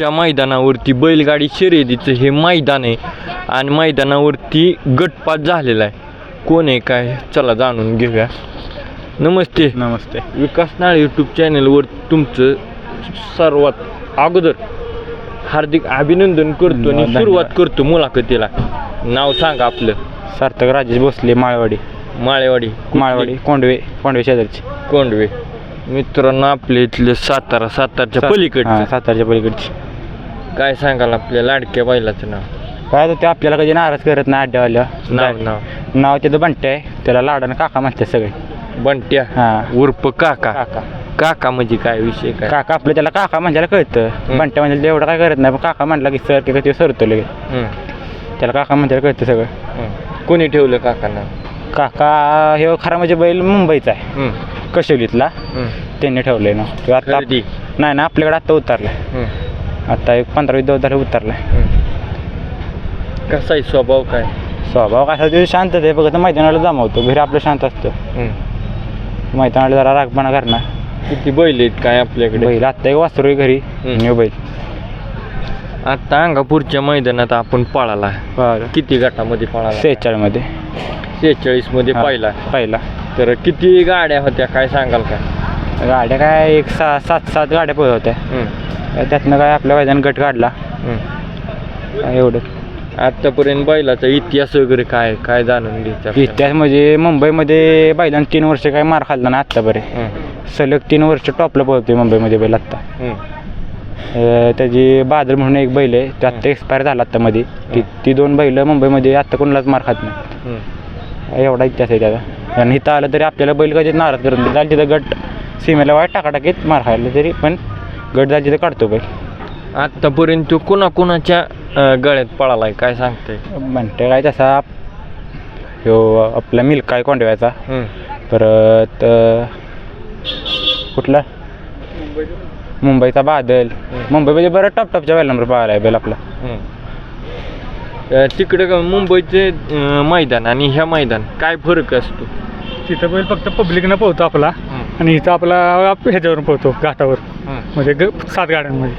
त्या मैदानावरती बैलगाडी शर्यतीचं हे मैदान आहे. आणि मैदानावरती गटपात झालेला आहे. कोण आहे काय? चला जाणून घेऊया. नमस्ते. नमस्ते. विकास नाळ यूट्यूब चॅनलवर तुमचं सर्वात अगोदर हार्दिक अभिनंदन करतो आणि धन्यवाद. सुरुवात करतो मुलाखतीला. नाव सांगा आपलं. सार्थक राजेश भोसले माळवाडी. माळेवाडी. माळवाडी कोंडवे कोंडवे शेजारची. कोंडवे. मित्रांनो आपल्या इथले सातारा सातारच्या हा, पलीकडचं. सातारच्या पलीकडची. काय सांगाल आपल्या लाडक्या बैलाचं नाव? काय तर ते आपल्याला कधी नाराज करत नाही अड्ड्यावाल्या नाव नाव. नाव त्याचं बंटे आहे. त्याला लाडानं काका म्हणतात सगळे. बंट्या? हा. उर्फ काका? काका. काका म्हणजे काय विषय काय? काका आपलं त्याला काका म्हणल्याला कळतं. बंट्या म्हणजे ते एवढं काय करत नाही पण काका म्हणला की सर की ते सरतो लगेच. त्याला काका म्हणल्याला कळतं सगळं. कोणी ठेवलं काकांना? काका हे खरा म्हणजे बैल मुंबईचा आहे. कशोलीतला. त्यांनी ठेवलंय ना तो आता खरेदी. नाही ना आपल्याकडे आता उतरलाय. आता एक पंधरा वीस दिवस झाले उतरलाय. हं. कसा आहे स्वभाव काय? स्वभाव कसा तो शांतच आहे. फक्त मैदानाला जमावतो. घरी आपलं शांत असतं. मैदानाला जरा रागपणा करणार. किती बैल आहेत काय आपल्याकडे? बैल आत्ता एक वासरू आहे घरी. न्यू बैल. आता अंगापूरच्या मैदानात आपण पळाला बरं. किती गटामध्ये पळाला? सेहेचाळमध्ये सेहेचाळीसमध्ये पाहिला. पहिला. तर किती गाड्या होत्या? काय सांगाल का? गाड्या काय एक सहा सात सात गाड्या पळत होत्या. हं, त्यातनं काय आपल्या मैदान गट काढला. काय एवढं आतापर्यंत बैलाचा इतिहास वगैरे काय काय जाणून घ्यायचा इतिहास म्हणजे मुंबईमध्ये बैलांनी तीन वर्ष काय मार खाल्ला ना आत्तापर्यंत सलग तीन वर्ष टॉपला पळतोय मुंबईमध्ये बैल आत्ता. त्याची बादल म्हणून एक बैल आहे ते आत्ता एक्सपायर झाला आत्ता मध्ये ती ती दोन बैल मुंबईमध्ये आत्ता कोणालाच मार खात नाही. एवढा इतिहास आहे त्याचा. आणि इथं आलं तरी आपल्याला बैल कधीच नाराज करत नाही. तिथं गट. सीमेला वाईट टाकाटाकीत मार खायला तरी पण गट जाईल तिथं काढतो बैल आतापर्यंत तो कोणाकोणाच्या अं, गळ्यात पळालाय काय सांगते म्हणते काय तसा ह्यो आपला मिल्क काय कोंडव्याचा. परत अं, कुठला? मुंबईचा बादल. मुंबईमध्ये बरं टॉप टॉपच्या बैल नंबर पाहायला आहे बैल आपला. तिकडे का मुंबईचे अं, मैदान आणि ह्या मैदान काय फरक असतो? तिथं बैल फक्त पब्लिकनं पोहतो आपला. आणि इथं आपला आप- ह्याच्यावरून पोहतो घाटावर. म्हणजे ग सात गाड्यांमध्ये.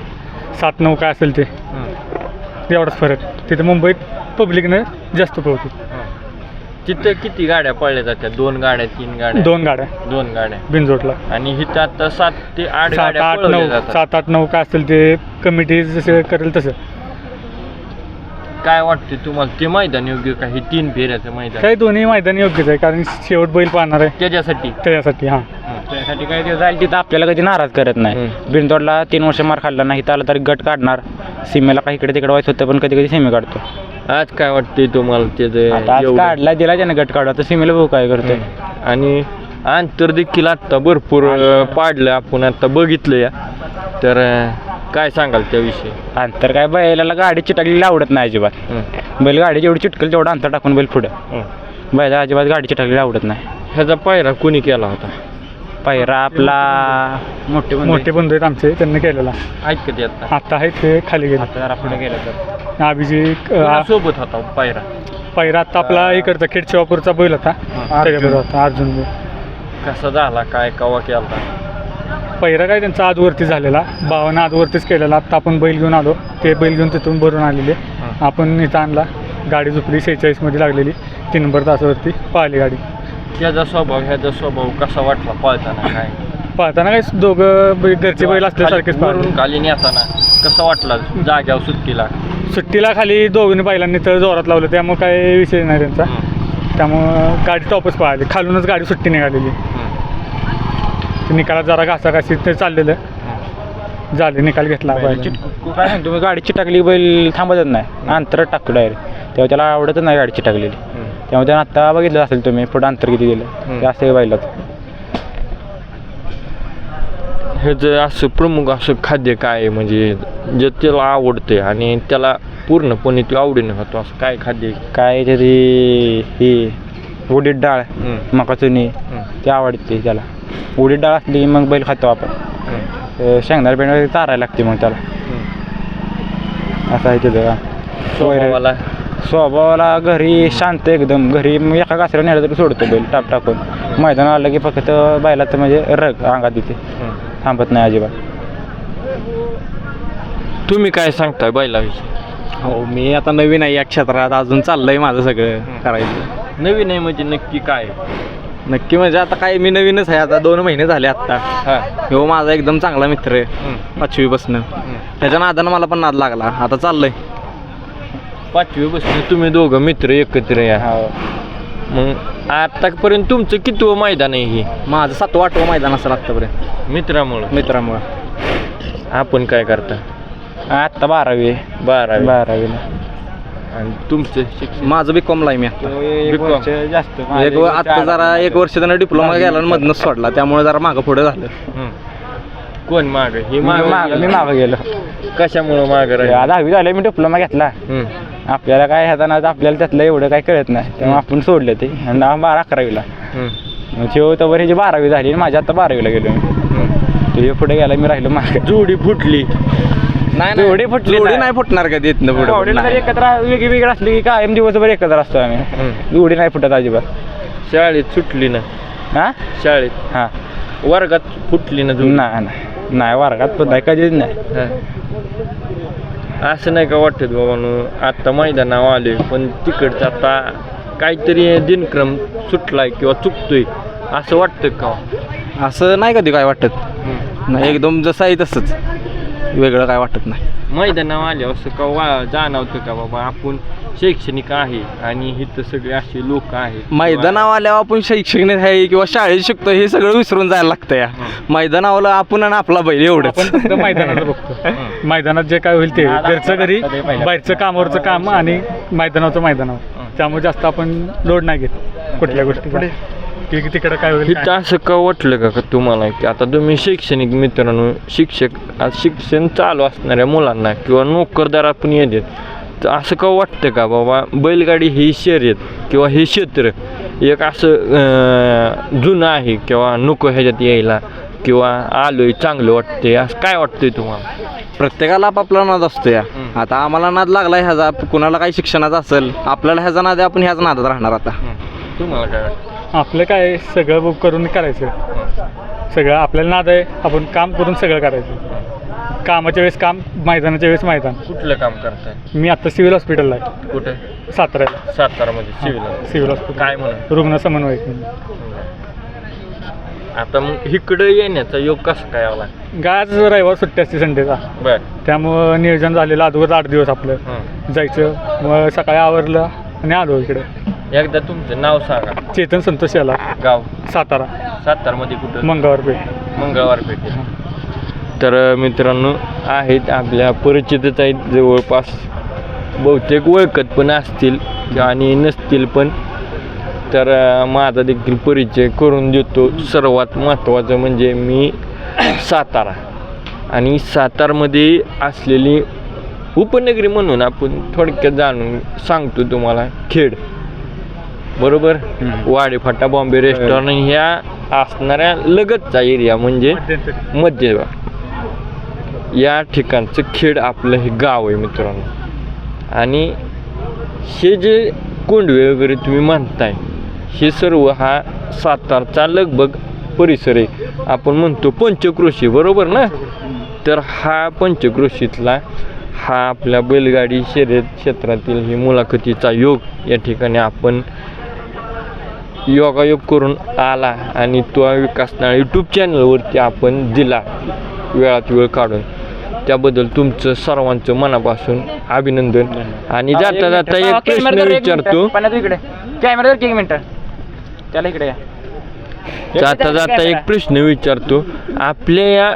सात नऊ काय असेल ते. एवढाच फरक. तिथं मुंबईत पब्लिकनं जास्त पोहतो तिथं किती गाड्या पळल्या जात्या दोन गाड्या तीन गाड्या? दोन गाड्या. दोन गाड्या. बिनजोडला. आणि इथं आता सात ते आठ सात गाड्या आठ पळवल्या नऊ. जातात. सात आठ नऊ काय असेल ते कमिटी जसं करेल तसं. काय वाटते तुम्हाला? ते मैदान योग्य का? हे तीन फेऱ्याचं मैदान? काही दोन्ही मैदान योग्यच आहे कारण शेवट बैल पाहणार आहे. त्याच्यासाठी? त्याच्यासाठी हां. त्यासाठी काय ते जाईल तिथं? आपल्याला कधी नाराज करत नाही. बिनतोडला तीन वर्ष मार खाल्ला नाही आलं तरी गट काढणार. सीमेला काही इकडे तिकडे व्हायचं होतं पण कधी कधी सीमे काढतो. आज काय वाटते तुम्हाला आता आज त्याचं काढला दिला त्याने गट काढला तर सीमेला भाऊ काय करतोय. आणि अंतर देखील आत्ता भरपूर अं, पाडलं आपण आता बघितलं या. तर अं, काय सांगाल त्याविषयी? अंतर काय बैलाला गाडी चिटकलेली आवडत नाही अजिबात. हं, बैल गाडी जेवढी चिटकल तेवढं अंतर टाकून बैल पुढं. हं. बैला अजिबात गाडी चिटकलेली आवडत नाही. ह्याचा पायरा कुणी केला होता? पायरा आपला मोठे मोठे बंधू आहेत आमचे त्यांनी केलेला. ऐकत आता? आत्ता आहेत ते खाली गेले. आता जरा पुढे गेलं तर. अभिजित सोबत होता पायरा? पहिला आत्ता आपला इकडचा खेड शिवापूरचा बैल होता. त्याच्याबरोबर होता अर्जुन बैल. कसा झाला काय कवा केला पहिरा काय त्यांचा आजवरती झालेला. भावानं आजवरतीच केलेला. आत्ता आपण बैल घेऊन आलो. ते बैल घेऊन तिथून भरून आलेले. आपण इथं आणला. गाडी झुपली सेहेचाळीसमध्ये लागलेली. तीन नंबर तासावरती पाहिली गाडी. त्याचा स्वभाव ह्याचा स्वभाव कसा वाटला पळताना? काय? पाहताना काय दोघं बै- घरचे बैल असल्यासारखेच वरून पाहिले खाली नेताना कसा वाटला जाग्यावर सुट्टीला? सुट्टीला खाली दोघींनी बैलांनी तर जोरात लावलं. त्यामुळे काय विषय नाही त्यांचा. त्यामुळं गाडी टॉपच पाहिली खालूनच गाडी सुट्टी निघालेली. निकालात जरा घासाघाशी ते चाललेलं हं. झाले निकाल घेतला. चिटकू काय सांगतो मी गाडी चिटकली बैल थांबतच नाही अंतरात टाकतो डायरेक्ट तेव्हा त्याला आवडतच नाही गाडी चिटकलेली हं. त्यामुळे त्यानं आत्ता बघितलं असेल तुम्ही पुढं अंतर किती दिलं. ते असं बैलात ह्याचं असं प्रमुख असं खाद्य काय आहे म्हणजे जे त्याला आवडते आणि त्याला पूर्णपणे ते आवडीने खातो असं काय खाद्य? काय तरी ही उडीद डाळ हं, मका चुनी हं, ते आवडते त्याला उडीद डाळ असली की मग बैल खातो आपण. हं, अं, शेंगदाणा पेंड वगैरे चारायला लागते मग त्याला. हं. असं आहे त्याचं स्वभावाला. स्वभावाला घरी शांत एकदम. घरी मग एका कासऱ्याला नेलं तरी सोडतो बैल टाप टाकून. मैदान आलं की फक्त बैलाचं म्हणजे रग अंगात तिथे हं. थांबत नाही अजिबात. तुम्ही काय सांगताय बैलाविषयी? हो मी आता नवीन आहे या क्षेत्रात. अजून चाललंय माझं सगळं करायचं. नवीन आहे म्हणजे नक्की काय? नक्की म्हणजे आता काय मी नवीनच आहे आता दोन महिने झाले आत्ता. हा. हो माझा एकदम चांगला मित्र आहे पाचवी बसणं त्याच्या नादानं मला पण नाद लागला. आता चाललंय. पाचवी बसून तुम्ही दोघं मित्र एकत्र या. मग आतापर्यंत तुमचं कितवं मैदान आहे हे? माझं सातवं आठवं मैदान असेल आत्तापर्यंत. मित्रामुळं. मित्रामुळं. आपण काय करता? आत्ता बारावी बारावी. बारावीला आणि तुमचं शिक्षण? माझं बी कॉमला आहे मी आता. एक B.Com. वर्ष जास्त एक व- आता जरा एक वर्ष. त्यानं डिप्लोमा गेला आणि मधनच सोडला. त्यामुळे जरा मागं पुढे झालं. हं. कोण माग? ही मी मागं माग मी मागं गेलो. कशामुळं माग राहील? दहावी झाले मी डिप्लोमा घेतला. हं. आपल्याला काय ह्याचा ना आपल्याला त्यातलं एवढं काय कळत नाही. तेव्हा आपण सोडलं ते. आणि बारा अकरावीला. हं. मग शेव तर ह्याची बारावी झाली आणि माझी आता बारावीला गेलो मी. हं. ते पुढे गेला मी राहिलो मागे. जोडी फुटली. नाही जोडी फुटली नाही. फुटणार पुढे जोडीला जर एकत्र वेगळी वेगळी असली की कायम दिवसभर एकत्र असतो आम्ही. जोडी नाही फुटत अजिबात. शाळेत सुटली ना. हा? शाळेत. हा. वर्गात फुटली ना नाही नाही. नाही वर्गात पण नाही कधीच नाही. हं. असं नाही का वाटत बाबांनो आता मैदानावर आले पण तिकडचं आता काहीतरी दिनक्रम सुटलाय किंवा चुकतोय असं वाटतं का? असं नाही कधी काय वाटत. नाही एकदम जसं आहे तसंच. वेगळं काय वाटत नाही. मैदानावर आले असं का वा जाणवतं का बाबा आपण शैक्षणिक आहे आणि इथं सगळे असे लोक आहेत. मैदानावर आल्यावर आपण शैक्षणिक आहे किंवा शाळेत शिकतो हे सगळं विसरून जायला लागतं या. मैदानावर आपण आणि आपला बैल एवढंच. आपण फक्त मैदानाचं बघतो. मैदानात जे काय होईल ते. घरचं घरी बाहेरचं कामावरचं काम आणि मैदानावरचं मैदानावर. त्यामुळे जास्त आपण लोड नाही घेत कुठल्या गोष्टी की तिकडं काय होईल इथं काय. असं का वाटलं का का तुम्हाला? की आता तुम्ही शैक्षणिक मित्रांनो शिक्षक आज शिक्षण चालू असणाऱ्या मुलांना किंवा नोकरदार आपण येतात तर असं का वाटतं का बाबा बैलगाडी ही शर्यत किंवा हे क्षेत्र एक असं अं, जुनं आहे किंवा नको ह्याच्यात यायला किंवा आलोय चांगलं वाटतंय असं काय वाटतंय तुम्हाला? प्रत्येकाला आपापला नाद असतो या. आता आम्हाला नाद लागलाय ह्याचा कुणाला काही शिक्षणाचा असेल आपल्याला ह्याचा नाद आहे आपण ह्याच नादात राहणार आता. तुम्हाला काय वाटतं? आपलं काय सगळं बुक करून करायचं. सगळं आपल्याला नाद आहे आपण काम करून सगळं करायचं. कामाच्या वेळेस काम मैदानाच्या वेळेस मैदान. कुठलं काम करताय? मी आता सिव्हिल हॉस्पिटलला आहे. कुठे? साताऱ्याला. सातारामध्ये सिव्हिल सिव्हिल हॉस्पिटल काय म्हणून? रुग्ण समन्वयक म्हणून. आता मग इकडं येण्याचा योग कसा काय आला? आज रविवार सुट्टी असते संडेचा. बर. त्यामुळं नियोजन झालेलं अगोदर आठ दिवस आपलं. हं. जायचं मग सकाळी आवरलं आणि आलो इकडे. एकदा तुमचं नाव सांगा. चेतन संतोष याला. गाव. सातारा. सातारमध्ये कुठं? मंगळवार पेठ. मंगळवार पेठे. तर मित्रांनो आहेत आपल्या परिचितच आहेत. जवळपास बहुतेक ओळखत पण असतील आणि नसतील पण. तर अ, माझा देखील परिचय करून देतो. सर्वात महत्त्वाचं म्हणजे मी सातारा. आणि सातारमध्ये असलेली उपनगरी म्हणून आपण थोडक्यात जाणून सांगतो तुम्हाला खेड. बरोबर. वाडेफाटा बॉम्बे रेस्टॉरंट ह्या असणाऱ्या लगतचा एरिया म्हणजे मध्य या ठिकाणचं खेड आपलं हे गाव आहे मित्रांनो. आणि हे जे कोंडवे वगैरे तुम्ही म्हणताय हे सर्व हा सातारचा लगभग परिसर आहे. आपण म्हणतो पंचकृषी बरोबर ना? तर हा पंचकृषीतला हा आपल्या बैलगाडी शर्यत क्षेत्रातील ही मुलाखतीचा योग या ठिकाणी आपण योगायोग करून आला आणि तो विकासनाळ यूट्यूब चॅनलवरती आपण दिला. वेळात वेळ काढून. त्याबद्दल तुमचं सर्वांचं मनापासून अभिनंदन. आणि जाता जाता एक प्रश्न विचारतो. इकडे. कॅमेरा एक मिनिट. त्याला इकडे या. जाता जाता एक प्रश्न विचारतो. आपल्या या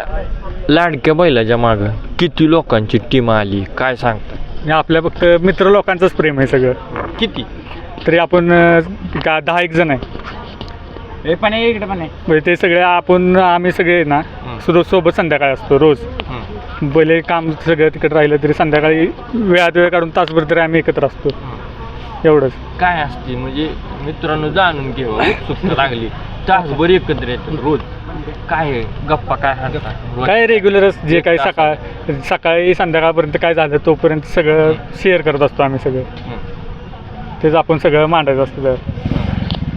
लाडक्या बैलाच्या मागं किती लोकांची टीम आली? काय सांगता? आणि आपल्या फक्त मित्र लोकांचंच प्रेम आहे सगळं. किती? तरी आपण अं, का दहा एक जण आहे. हे पण आहे इकडे पण आहे. म्हणजे ते सगळे आपण आम्ही सगळे ना रोज सोबत संध्याकाळी असतो रोज. भले काम सगळं तिकडे राहिलं तरी संध्याकाळी वेळात वेळ काढून तासभर तरी आम्ही एकत्र असतो. एवढंच. काय असते म्हणजे मित्रांनो जाणून घेऊ उत्सुकता लागली. तासभर एकत्र येतात रोज. काय आहे? गप्पा काय काय रेग्युलरच जे काही सकाळ सकाळी संध्याकाळपर्यंत काय झालं तोपर्यंत सगळं शेअर करत असतो आम्ही सगळं. हं. तेच आपण सगळं मांडायचं असतं त्यावर.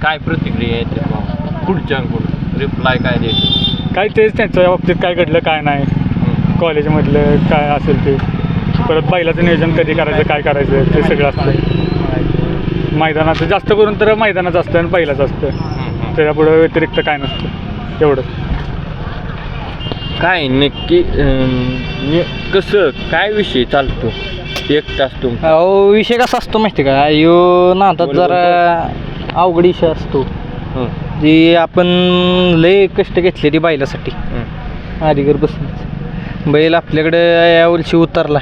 काय प्रतिक्रिया येते? पुढच्यांकडून रिप्लाय काय देते? काय तेच त्यांच्या बाबतीत काय घडलं काय नाही. कॉलेजमधलं काय असेल ते. परत बैलाचं नियोजन कधी करायचं काय करायचं ते सगळं असतं. मैदानाचं जास्त करून तर मैदानाचं असतं आणि बैलाचं असतं. त्याच्यापुढं व्यतिरिक्त काय नसतं. एवढं काय नक्की अं, ने- कसं काय विषय चालतो? एक तास तुमचा अहो विषय कसा असतो माहिती का? यो नातात जरा अवघड विषय असतो. हं, जी आपण लय कष्ट घेतले ती बैलासाठी हं, बसून बैल आपल्याकडे यावर्षी उतरला.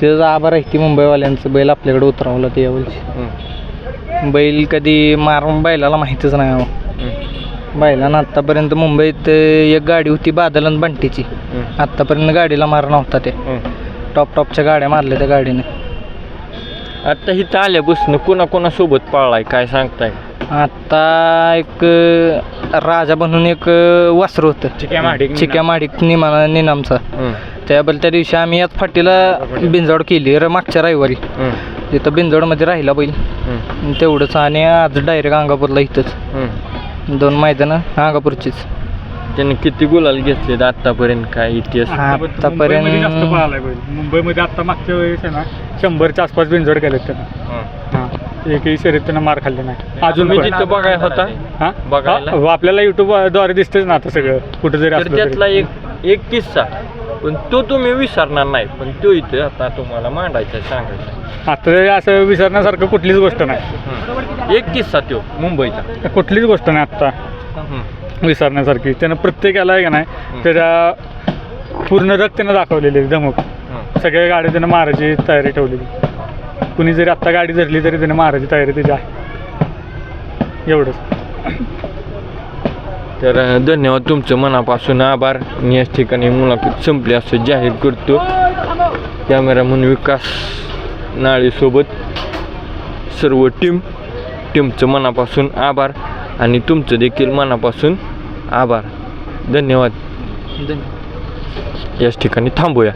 त्याचा आभार आहे ती मुंबईवाल्यांचं. बैल आपल्याकडे उतरवलं ते यावर्षी हं, बैल कधी मारून बैलाला माहीतच नाही अहो. हं, बैलानं आत्तापर्यंत मुंबईत एक गाडी होती बादल आणि बंटीची. हं, आत्तापर्यंत गाडीला मार नव्हता ते. हं. टॉप टॉपच्या गाड्या मारल्या त्या गाडीने. आता इथं आल्यापासून कोणा कोणासोबत पळलाय काय सांगताय? आता एक अ, राजा बनून एक अ, वासरू होतं. चिक्या माडिक निमा निनामचा. हं, त्याबद्दल त्या दिवशी आम्ही याच फाटीला बिंजोड केली र मागच्या रविवारी. तिथं बिंजोडमध्ये राहिला बैल. तेवढंच आणि आज डायरेक्ट अंगापूरला इथंच. हं. दोन मैदानं अंगापूरचीच. त्याने किती गुलाल घेतलेत आतापर्यंत काय इतिहास? मुंबईमध्ये जास्त आतापर्यंत पळालाय बैल मुंबईमध्ये आता मागच्या वेळेस आहे ना शंभरच्या आसपास बिनजोड केलेत त्यानं. हं. हां. एकही शर्यत त्यानं मार खाल्ले नाही. अजून तुम्ही पण. तिथं बघाय होता. हां? बघायला? हा, आपल्याला युट्यूबद्वारे दिसतेच ना आता सगळं. कुठं जरी तर असलं त्यातला तरी. एक एक किस्सा. पण तो तुम्ही विसरणार नाही. पण तो इथं आता तुम्हाला मांडायचा आहे, सांगायचा. आहे. आता तरी असं विसरण्यासारखं कुठलीच गोष्ट नाही. एक किस्सा तो मुंबईचा. कुठलीच गोष्ट नाही आत्ता. हं, विसरण्यासारखी. त्यानं प्रत्येकाला आहे का नाही त्याच्या पूर्ण रग त्यानं दाखवलेली धमक. सगळ्या गाड्या त्यानं मारायची तयारी ठेवलेली. कुणी जरी आत्ता गाडी धरली तरी त्याने मारायची तयारी त्याची आहे. एवढंच. तर धन्यवाद तुमचं मनापासून आभार. मी याच ठिकाणी मुलाखत संपली असं जाहीर करतो. कॅमेरामन विकास नाळेसोबत सर्व टीम टीमचं मनापासून आभार. आणि तुमचं देखील मनापासून आभार. धन्यवाद. याच ठिकाणी थांबूया.